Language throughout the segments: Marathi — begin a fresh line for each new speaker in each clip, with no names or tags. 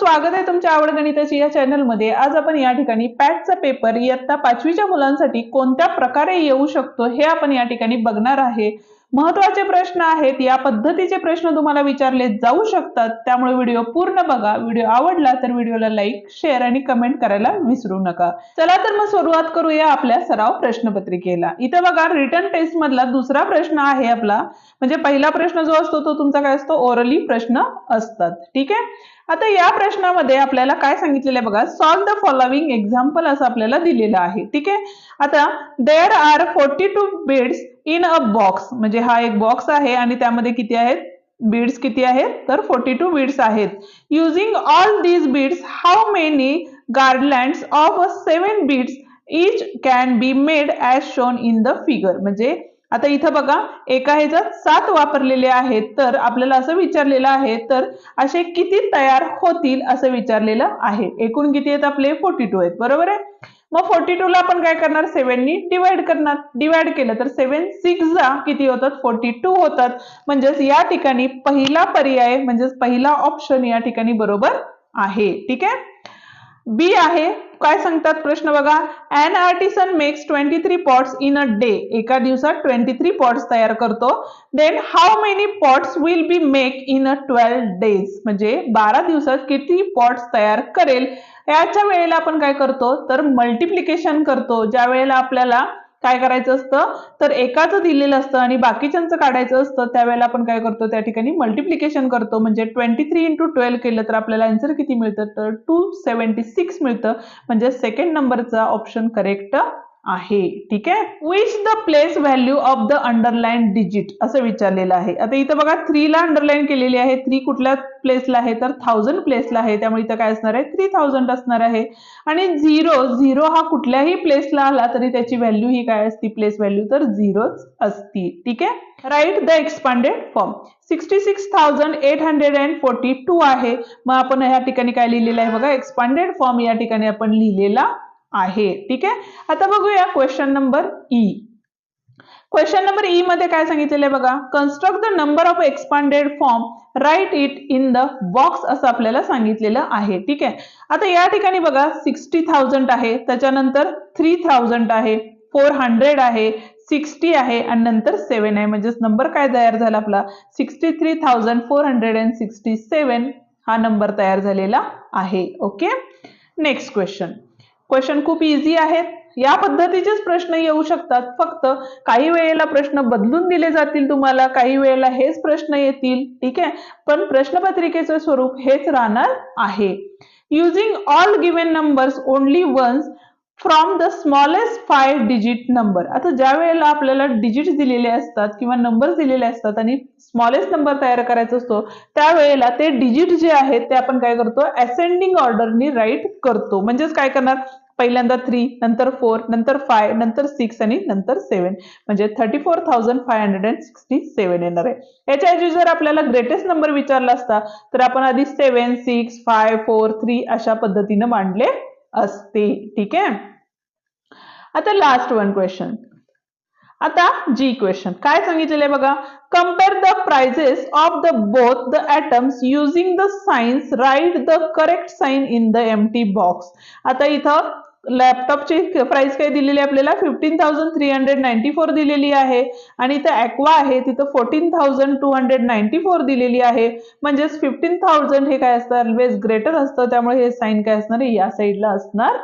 स्वागत आहे तुमच्या आवड गणिताची या चॅनलमध्ये आज आपण या ठिकाणी पॅटचा पेपर इयत्ता पाचवीच्या मुलांसाठी कोणत्या प्रकारे येऊ शकतो हे आपण या ठिकाणी बघणार आहे. महत्त्वाचे प्रश्न आहेत या पद्धतीचे प्रश्न तुम्हाला विचारले जाऊ शकतात. त्यामुळे व्हिडिओ पूर्ण बघा. व्हिडिओ आवडला तर व्हिडिओला लाईक शेअर आणि कमेंट करायला विसरू नका. चला तर मग सुरुवात करूया आपल्या सराव प्रश्नपत्रिकेला. इथं बघा रिटर्न टेस्ट मधला दुसरा प्रश्न आहे आपला. म्हणजे पहिला प्रश्न जो असतो तो तुमचा काय असतो? ओरली प्रश्न असतात. ठीक आहे? आता या प्रश्नामध्ये आपल्याला काय सांगितलेलं आहे बघा सॉल्व द फॉलोविंग एक्झाम्पल असं आपल्याला दिलेलं आहे. ठीक आहे? आता there are forty two beads in a box म्हणजे हा एक बॉक्स आहे आणि त्यामध्ये किती आहेत? बीड्स किती आहेत? तर फोर्टी टू बीड्स आहेत. Using all these beads how many garlands of seven beads each can be made as shown in the figure म्हणजे आता इथं बघा एका ह्याच्यात सात वापरलेले आहेत. तर आपल्याला असं विचारलेलं आहे तर असे किती तयार होतील असं विचारलेलं आहे. एकूण किती आहेत आपले? फोर्टी टू आहेत. बरोबर आहे? मग फोर्टी टू ला आपण काय करणार? सेव्हननी डिवाइड करणार. डिवाइड केलं तर सेव्हन सिक्स जा किती होतात? फोर्टी टू होतात. म्हणजेच या ठिकाणी पहिला पर्याय म्हणजेच पहिला ऑप्शन या ठिकाणी बरोबर आहे. ठीक आहे? बी आहे काय सांगतात प्रश्न बघा. An artisan makes twenty three pots in a day एका दिवसात ट्वेंटी थ्री पॉट्स तयार करतो. Then how many pots will be make in a twelve days म्हणजे बारा दिवसात किती पॉट्स तयार करेल? याच्या वेळेला आपण काय करतो? तर मल्टिप्लिकेशन करतो. ज्या वेळेला आपल्याला काय करायचं असतं? तर एकाच दिलेलं असतं आणि बाकीच्यांचं काढायचं असतं. त्यावेळेला आपण काय करतो? त्या ठिकाणी मल्टिप्लिकेशन करतो. म्हणजे ट्वेंटी थ्री इंटू ट्वेल्व केलं तर आपल्याला आन्सर किती मिळतं? तर टू सेवन्टी सिक्स मिळतं. म्हणजे सेकंड नंबरचा ऑप्शन करेक्ट आहे. ठीक आहे? Which the place value of the underline digit असं विचारलेलं आहे. आता इथं बघा थ्रीला अंडरलाईन केलेली आहे. थ्री कुठल्या प्लेसला आहे? तर थाउजंड प्लेसला आहे. त्यामुळे इथं काय असणार आहे? थ्री थाउजंड असणार आहे. आणि झिरो झिरो हा कुठल्याही प्लेसला आला तरी त्याची व्हॅल्यू ही काय असती? प्लेस व्हॅल्यू तर झिरोच असती. ठीक आहे? Write the expanded form sixty six thousand eight hundred and forty two आहे. मग आपण या ठिकाणी काय लिहिलेलं आहे? बघा एक्सपांडेड फॉर्म या ठिकाणी आपण लिहिलेला आहे. ठीक आहे? आता बघूया question number E question number E मध्ये काय सांगितलेलं आहे बघा? Construct the number of expanded form write it in the box असं आपल्याला सांगितलेलं आहे. ठीक आहे? आता या ठिकाणी बघा सिक्स्टी थाउजंड आहे. त्याच्यानंतर थ्री थाउजंड आहे. फोर हंड्रेड आहे. सिक्स्टी आहे. आणि नंतर सेवन आहे. म्हणजेच नंबर काय तयार झाला आपला? Sixty three thousand four hundred and sixty seven हा नंबर तयार झालेला आहे. ओके नेक्स्ट क्वेश्चन क्वेश्चन खूप इझी आहेत. या पद्धतीचेच प्रश्न येऊ शकतात. फक्त काही वेळेला प्रश्न बदलून दिले जातील तुम्हाला काही वेळेला हेच प्रश्न येतील. ठीक आहे? पण प्रश्नपत्रिकेचं स्वरूप हेच राहणार आहे. Using all given numbers only once from the smallest five digit number आता ज्या वेळेला आपल्याला डिजिट दिलेले असतात किंवा नंबर दिलेले असतात आणि स्मॉलेस्ट नंबर तयार करायचा असतो त्यावेळेला ते डिजिट जे आहेत ते आपण काय करतो? असेंडिंग ऑर्डरनी राईट करतो. म्हणजेच काय करणार? पहिल्यांदा थ्री नंतर फोर नंतर फाय नंतर सिक्स आणि नंतर सेव्हन म्हणजे thirty four thousand five hundred and sixty seven येणार आहे. याच्या ऐवजी जर आपल्याला ग्रेटेस्ट नंबर विचारला असता तर आपण आधी seven six five four three अशा पद्धतीनं मांडले असते. ठीक आहे? आता लास्ट वन क्वेश्चन आता जी क्वेश्चन काय सांगितलेलं आहे बघा? Compare the prices of the both the atoms using the science write the correct sign in the empty box आता इथं लॅपटॉपची प्राइस काय दिलेली आपल्याला? Fifteen thousand three hundred ninety four दिलेली आहे. आणि इथं ॲक्वा आहे तिथं fourteen thousand two hundred ninety four दिलेली आहे. म्हणजेच फिफ्टीन थाउजंड हे काय असतं ऑलवेज ग्रेटर असतं. त्यामुळे हे साईन काय असणार? आहे या साईडला असणार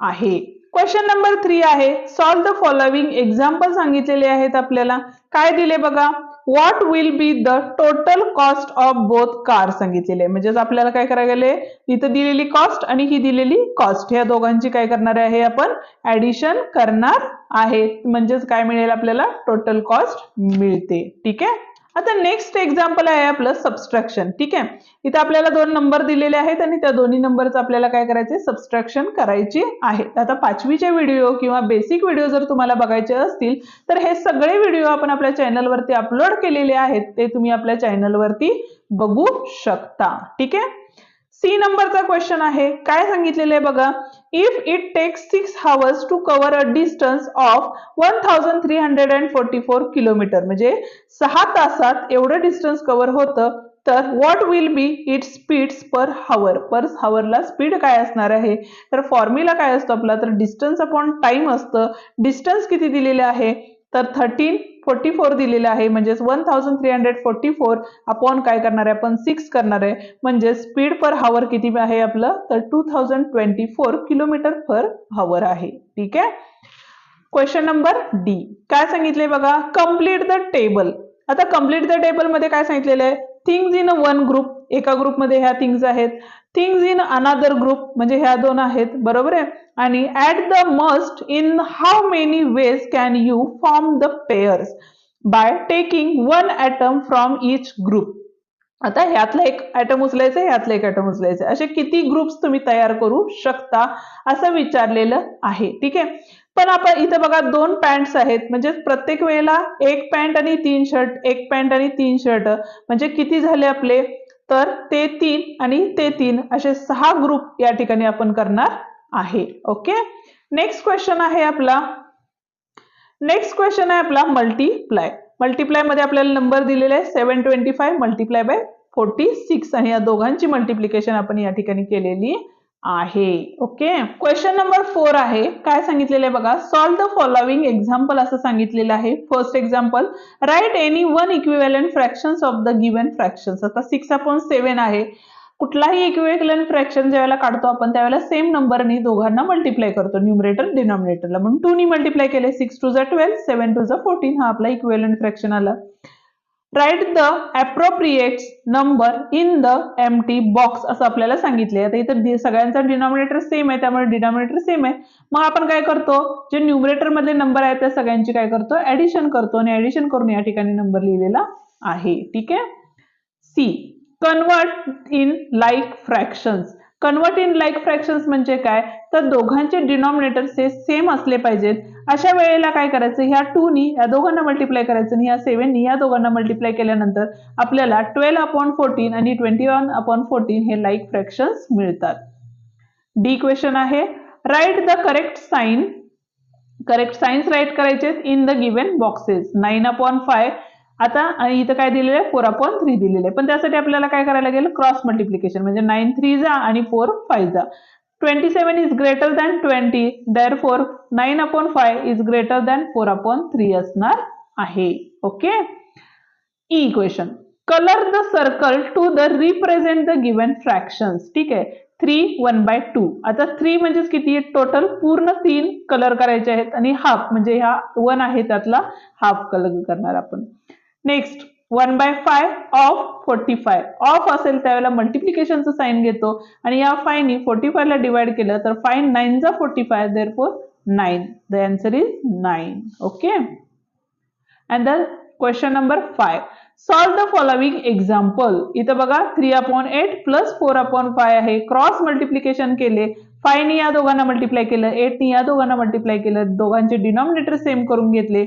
आहे. क्वेश्चन नंबर थ्री आहे. सॉल्व द फॉलोविंग एक्झाम्पल सांगितलेले आहेत आपल्याला. काय दिले बघा? What will be the total cost of both car सांगितलेले. म्हणजेच आपल्याला काय करायला गेले इथं दिलेली कॉस्ट आणि ही दिलेली कॉस्ट ह्या दोघांची काय करणार आहे आपण? ऍडिशन करणार आहे. म्हणजेच काय मिळेल आपल्याला? टोटल कॉस्ट मिळते. ठीक आहे? आता नेक्स्ट एक्झाम्पल आहे आपलं सबस्ट्रक्शन ठीक आहे? इथे आपल्याला दोन नंबर दिलेले आहेत आणि त्या दोन्ही नंबरचं आपल्याला काय करायचे सबस्ट्रक्शन करायचे आहे. आता पाचवीचे व्हिडिओ किंवा बेसिक व्हिडिओ जर तुम्हाला बघायचे असतील तर हे सगळे व्हिडिओ आपण आपल्या चॅनलवरती अपलोड केलेले आहेत. ते तुम्ही आपल्या चॅनलवरती बघू शकता. ठीक आहे? सी नंबरचा क्वेश्चन आहे. काय सांगितलेलं आहे बघा? If it takes six hours to cover a distance of one thousand three hundred and forty four kilometre म्हणजे सहा तासात एवढं डिस्टन्स कव्हर होतं तर what will be it speeds per hour per हावरला speed काय असणार आहे? तर फॉर्म्युला काय असतो आपला? तर डिस्टन्स अपॉन टाइम असतं. डिस्टन्स किती दिलेले आहे? तर थर्टीन फोर्टी फोर दिलेलं आहे. म्हणजेच one thousand three hundred forty four upon काय करणार आहे? आपण सिक्स करणार आहे. म्हणजे स्पीड पर हावर किती आहे आपलं? तर two thousand twenty four kilometre per hour आहे. ठीक आहे? क्वेश्चन नंबर डी काय सांगितले बघा? कंप्लीट द टेबल आता कंप्लीट द टेबलमध्ये काय सांगितलेलं आहे? थिंग्स इन वन ग्रुप एका ग्रुपमध्ये ह्या थिंग्स आहेत. थिंग्स इन अनादर ग्रुप म्हणजे ह्या दोन आहेत बरोबर आहे? आणि at the must in how many ways can you form the pairs by taking one atom from each group आता ह्यातला एक ॲटम उचलायचं ह्यातला एक ॲटम उचलायचं असे किती ग्रुप्स तुम्ही तयार करू शकता असं विचारलेलं आहे ठीक आहे? पण आपण इथं बघा दोन पॅन्ट्स आहेत. म्हणजे प्रत्येक वेळेला एक पॅन्ट आणि तीन शर्ट एक पॅन्ट आणि तीन शर्ट म्हणजे किती झाले आपले? तर ते तीन आणि ते तीन असे सहा ग्रुप या ठिकाणी आपण करणार आहे. ओके नेक्स्ट क्वेश्चन आहे आपला. नेक्स्ट क्वेश्चन आहे आपला मल्टीप्लाय मल्टीप्लायमध्ये आपल्याला नंबर दिलेला आहे seven twenty five multiply by forty six आणि या दोघांची मल्टिप्लिकेशन आपण या ठिकाणी केलेली. आहे. ओके क्वेश्चन नंबर फोर आहे. काय सांगितलेलं आहे बघा? सॉल्व द फॉलोविंग एक्झाम्पल असं सांगितलेलं आहे. First example right any one equivalent fractions of the given fractions आता सिक्स अपॉन सेव्हन आहे. कुठलाही इक्विवेलंट फ्रॅक्शन ज्यावेळेला काढतो आपण त्यावेळेला सेम नंबरनी दोघांना मल्टिप्लाय करतो न्यूमरेटर डिनॉमिनेटरला म्हणून टू नी मल्टिप्लाय केले सिक्स टू झा ट्वेल्व सेव्हन टू झा फोर्टीन हा आपला इक्विवेलंट फ्रॅक्शन आला. Write the appropriate number in the empty box असं आपल्याला सांगितले आता इथं सगळ्यांचा डिनॉमिनेटर सेम आहे त्यामुळे डिनॉमिनेटर सेम आहे. मग आपण काय करतो? जे न्यूमरेटर मधले नंबर आहेत त्या सगळ्यांची काय करतो? ऍडिशन करतो आणि ऍडिशन करून या ठिकाणी नंबर लिहिलेला आहे. ठीक आहे? C convert in like fractions convert in like fractions म्हणजे काय? तर दोघांचे डिनॉमिनेटर हे सेम असले पाहिजेत. अशा वेळेला काय करायचं? ह्या टू नी या दोघांना मल्टिप्लाय करायचं आणि ह्या सेव्हननी या दोघांना मल्टिप्लाय केल्यानंतर आपल्याला ट्वेल्व अपॉन फोर्टीन आणि ट्वेंटी वन अपॉन फोर्टीन हे लाईक फ्रॅक्शन्स मिळतात. डी क्वेश्चन आहे. Write the correct sign correct signs write करायचे in the given boxes nine upon five आता इथं काय दिलेलं आहे? फोर अपॉन थ्री दिलेलं आहे. पण त्यासाठी आपल्याला काय करायला लागेल? क्रॉस मल्टिप्लिकेशन म्हणजे नाईन थ्री जा आणि फोर फाय जा. Twenty seven is greater than twenty there four nine upon five is greater than four upon three असणार आहे. Okay E question colour the circle to the represent the given fractions ठीक आहे? थ्री वन बाय टू आता थ्री म्हणजेच किती टोटल पूर्ण तीन कलर करायचे आहेत. आणि हाफ म्हणजे ह्या वन आहे त्यातला हाफ कलर करणार आपण. Next one by five of forty five of असेल त्यावेळेला मल्टिप्लिकेशनचं साईन घेतो. आणि या फायनी फोर्टी फायला डिवाइड केलं तर five नाईनचा forty five there four nine the answer is nine okay and the question number five solve the following example इथं बघा three upon eight plus four upon five आहे. क्रॉस मल्टिप्लिकेशन केले. फायनी या दोघांना मल्टिप्लाय केलं. एटनी या दोघांना मल्टिप्लाय केलं. दोघांचे डिनॉमिनेटर सेम करून घेतले.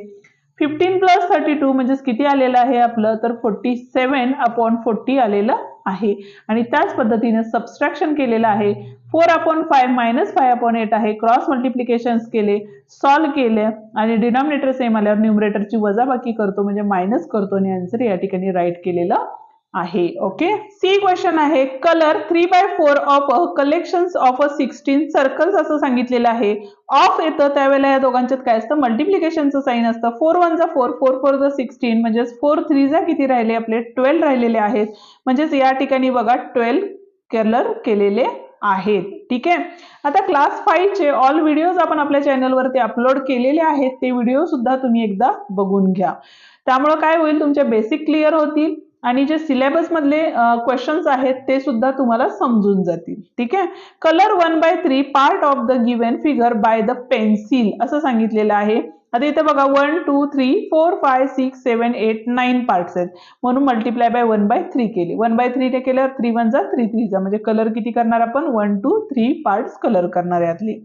फिफ्टीन प्लस थर्टी टू म्हणजेच किती आलेलं आहे आपलं? तर फोर्टी सेवन अपॉन फोर्टी आलेलं आहे. आणि त्याच पद्धतीने सबस्ट्रॅक्शन केलेलं आहे. Four upon five minus five upon eight आहे. क्रॉस मल्टिप्लिकेशन केले सॉल्व केले आणि डिनॉमिनेटर सेम आल्यावर न्युमरेटरची वजाबाकी करतो म्हणजे मायनस करतो आणि आन्सर या ठिकाणी राईट केलेलं आहे. ओके सी क्वेश्चन आहे. Colour three by four of a collection of a sixteen circles असं सांगितलेलं आहे. ऑफ येतं त्यावेळेला या दोघांच्यात काय असतं? मल्टिप्लिकेशनचं साईन असतं. फोर वन जा फोर फोर फोर जा सिक्स्टीन म्हणजेच फोर थ्री जा किती राहिले? आपले ट्वेल्व राहिलेले आहेत. म्हणजेच या ठिकाणी बघा ट्वेल्व कलर केलेले आहेत. ठीक आहे? आता क्लास फाईव्हचे ऑल व्हिडिओज आपण आपल्या चॅनलवरती अपलोड केलेले आहेत. ते व्हिडिओ सुद्धा तुम्ही एकदा बघून घ्या. त्यामुळे काय होईल? तुमच्या बेसिक क्लिअर होतील. आणि जे सिलेबस मधले क्वेश्चन्स आहेत ते सुद्धा तुम्हाला समजून जातील. ठीक आहे? Colour one by three part of the given figure by the pencil असं सांगितलेलं आहे. आता इथे बघा one two three four five six seven eight nine parts आहेत. म्हणून multiply by one by three केले. वन बाय थ्री केल्यावर थ्री वन जा थ्री थ्री जा. म्हणजे कलर किती करणार आपण? One two three parts colour करणार यातली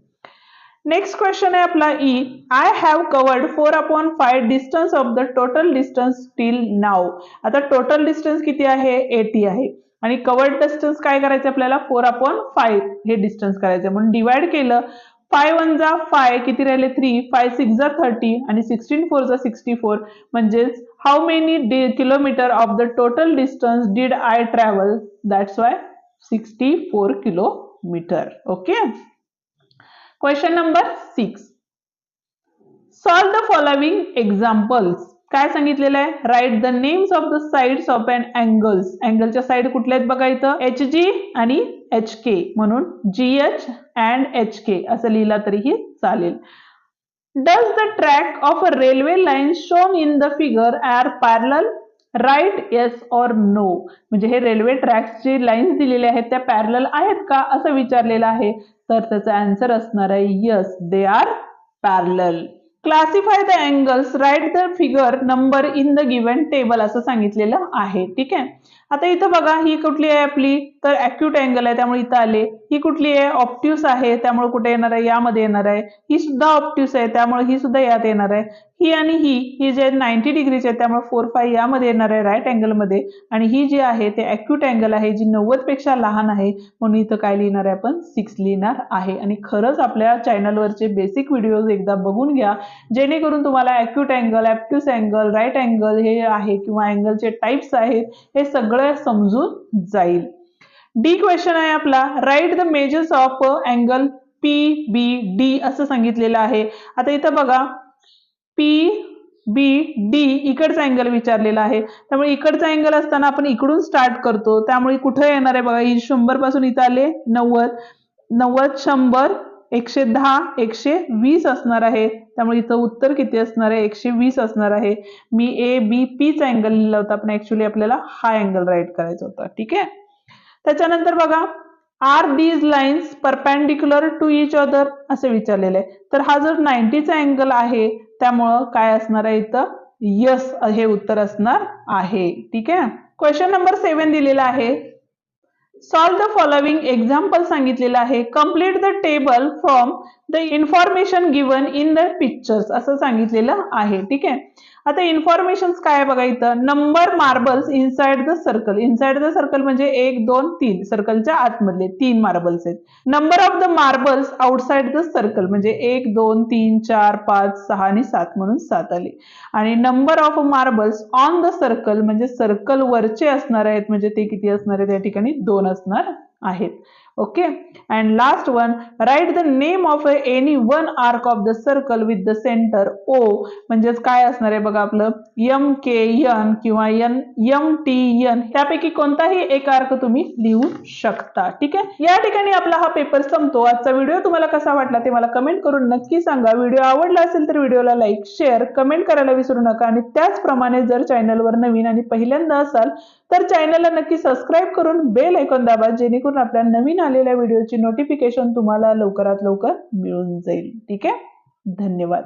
नेक्स्ट क्वेश्चन आहे आपला E I have covered four upon five distance of the total distance till now आता टोटल डिस्टन्स किती आहे? एटी आहे. आणि कवर्ड डिस्टन्स काय करायचं आपल्याला? फोर अपॉन फाय हे डिस्टन्स करायचं म्हणून डिवाइड केलं फाय वन जा फाय किती राहिले? थ्री फाय सिक्स जा थर्टी आणि सिक्स्टीन फोर जा सिक्स्टी फोर म्हणजेच how many kilometre of the total distance did I travel that's why sixty four kilometre okay question number six solve the following examples काय सांगितलेलं आहे? Write the names of the sides of and angles अँगलच्या side कुठल्या आहेत बघा इथं? एच जी आणि एच के म्हणून G H and H K असं लिहिला तरीही चालेल. Does the track of a railway line shown in the figure are parallel right yes or no म्हणजे हे रेल्वे ट्रॅक्सची लाईन्स दिलेल्या आहेत त्या पॅरल आहेत का? असं विचारलेलं आहे. तर त्याचा आन्सर असणार आहे yes they are parallel classify the angles right the figure number in the given table असं सांगितलेलं आहे. ठीक आहे? आता इथं बघा ही कुठली आहे आपली? तर अॅक्यूट अँगल आहे त्यामुळे इथं आले. ही कुठली आहे? ऑप्ट्यूस आहे त्यामुळे कुठे येणार आहे? यामध्ये येणार आहे. ही सुद्धा ऑप्ट्यूस आहे त्यामुळे ही सुद्धा यात येणार आहे. ही आणि ही ही जे नाईन्टी डिग्रीचे आहेत त्यामुळे फोर फाय यामध्ये येणार आहे राईट अँगलमध्ये आणि ही जी आहे ते अॅक्यूट अँगल आहे जी नव्वदपेक्षा लहान आहे. म्हणून इथं काय लिहिणार आहे आपण? सिक्स लिहिणार आहे. आणि खरंच आपल्या चॅनलवरचे बेसिक व्हिडिओज एकदा बघून घ्या. जेणेकरून तुम्हाला acute angle obtuse angle right angle हे आहे किंवा अँगलचे टाईप्स आहेत हे सगळं समजून जाईल. डी क्वेश्चन आहे आपला. Right the measures of angle P B D असं सांगितलेलं आहे. आता इथं बघा. पी बी डी इकडचा अँगल विचारलेला आहे. त्यामुळे इकडचा अँगल असताना आपण इकडून स्टार्ट करतो. त्यामुळे कुठे येणार आहे बघा? शंभरपासून इथं आले नव्वद. नव्वद शंभर एकशे दहा एकशे वीस असणार आहे. त्यामुळे इथं उत्तर किती असणार आहे? एकशे वीस असणार आहे. मी ए बी पीचा अँगल लिहिला होता. पण ऍक्च्युली आपल्याला हा अँगल राईट करायचा होता. ठीक आहे? त्याच्यानंतर बघा. Are these lines perpendicular to each other असे विचारलेले. आहे तर हा जर नाईन्टीचा अँगल आहे त्यामुळं काय असणार आहे इथं? यस हे उत्तर असणार आहे. ठीक आहे? क्वेश्चन नंबर सेव्हन दिलेला आहे. सॉल्व द फॉलोविंग एक्झाम्पल सांगितलेलं आहे. Complete the table from the information given in the pictures असं सांगितलेलं आहे ठीक आहे? आता इन्फॉर्मेशन काय बघा इथं? Number marbles inside the circle inside the circle म्हणजे एक दोन तीन. सर्कलच्या आतमधले तीन मार्बल्स आहेत. Number of the marbles outside the circle म्हणजे एक दोन तीन चार पाच सहा आणि सात म्हणून सात आले. आणि number of marbles on the circle म्हणजे सर्कल वरचे असणार आहेत म्हणजे ते किती असणार आहेत? या ठिकाणी दोन असणार आहेत. Okay and last one right the name of any one arc of the circle with the centre O म्हणजेच काय असणार आहे बघा आपलं? यम के एन किंवा एन यम टी एन त्यापैकी कोणताही एक आर्क तुम्ही लिहू शकता. ठीक आहे? या ठिकाणी आपला हा पेपर संपतो. आजचा व्हिडिओ तुम्हाला कसा वाटला ते मला कमेंट करून नक्की सांगा. व्हिडिओ आवडला असेल तर व्हिडिओला लाईक शेअर कमेंट करायला विसरू नका. आणि त्याचप्रमाणे जर चॅनलवर नवीन आणि पहिल्यांदा असाल तर चॅनलला नक्की सबस्क्राईब करून बेल ऐकून दाबा जेणेकरून आपल्या नवीन नवीन आलेल्या व्हिडिओची नोटिफिकेशन तुम्हाला लवकरात लवकर मिळून जाईल. ठीक आहे? धन्यवाद.